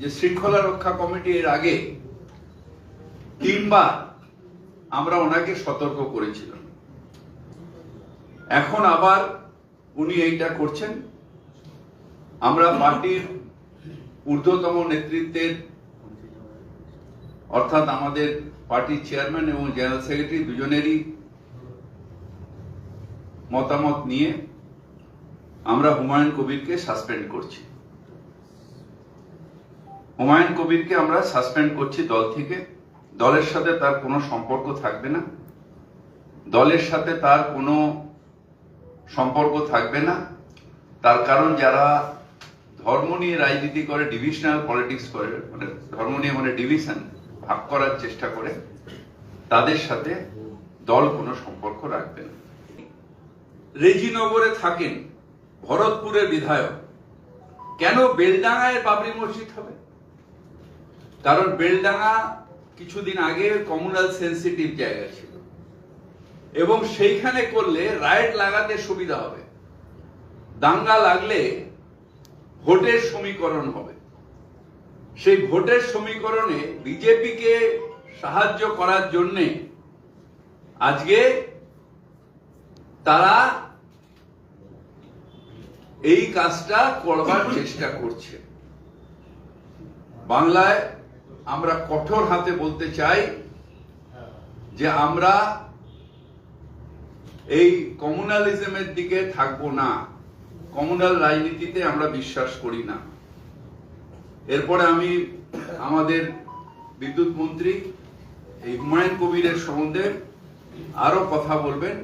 যে শৃঙ্খলা রক্ষা কমিটি এর আগে তিনবার আমরা ওনাকে সতর্ক করেছিলাম। এখন আবার উনি এইটা করছেন। আমরা পার্টির ঊর্ধ্বতম নেতৃত্বের, অর্থাৎ আমাদের পার্টির চেয়ারম্যান এবং জেনারেল সেক্রেটারি দুজনেরই মতামত নিয়ে আমরা হুমায়ুন কবিরকে সাসপেন্ড করছি। হুমায়ুন কবিরকে আমরা সাসপেন্ড করছি দল থেকে। দলের সাথে তার কোনো সম্পর্ক থাকবে না। দলের সাথে তার কোনো সম্পর্ক থাকবে না। তার কারণ যারা ধর্ম নিয়ে রাজনীতি করে ডিভিশনাল পলিটিক্স করে মানে ধর্ম নিয়ে মানে ডিভিশন ভাগ করার চেষ্টা করে, তাদের সাথে দল কোনো সম্পর্ক রাখবে না। রেজিনগরে থাকেন ভরতপুরের বিধায়ক। কেন বেলডাঙ্গায় বাবরি মসজিদ হবে? কারণ বেলডাঙ্গা কিছুদিন আগে কমিউনাল সেন্সিটিভ জায়গা ছিল। এবং সেইখানে করলে রাইট লাগাতে সুবিধা হবে। দাঙ্গা লাগলে ভোটের সমীকরণ হবে। সেই ভোটের সমীকরণে বিজেপিকে সাহায্য করার জন্যে আজকে তারা এই কাজটা করবার চেষ্টা করছে। বাংলায় আমরা কঠোর হাতে বলতে চাই যে আমরা এই কমিউনালিজমের দিকে থাকব না। কমিউনাল রাজনীতিতে আমরা বিশ্বাস করি না। এরপরে আমি আমাদের বিদ্যুৎ মন্ত্রী এই হুমায়ুন কবিরের সম্বন্ধে আরও কথা বলবেন।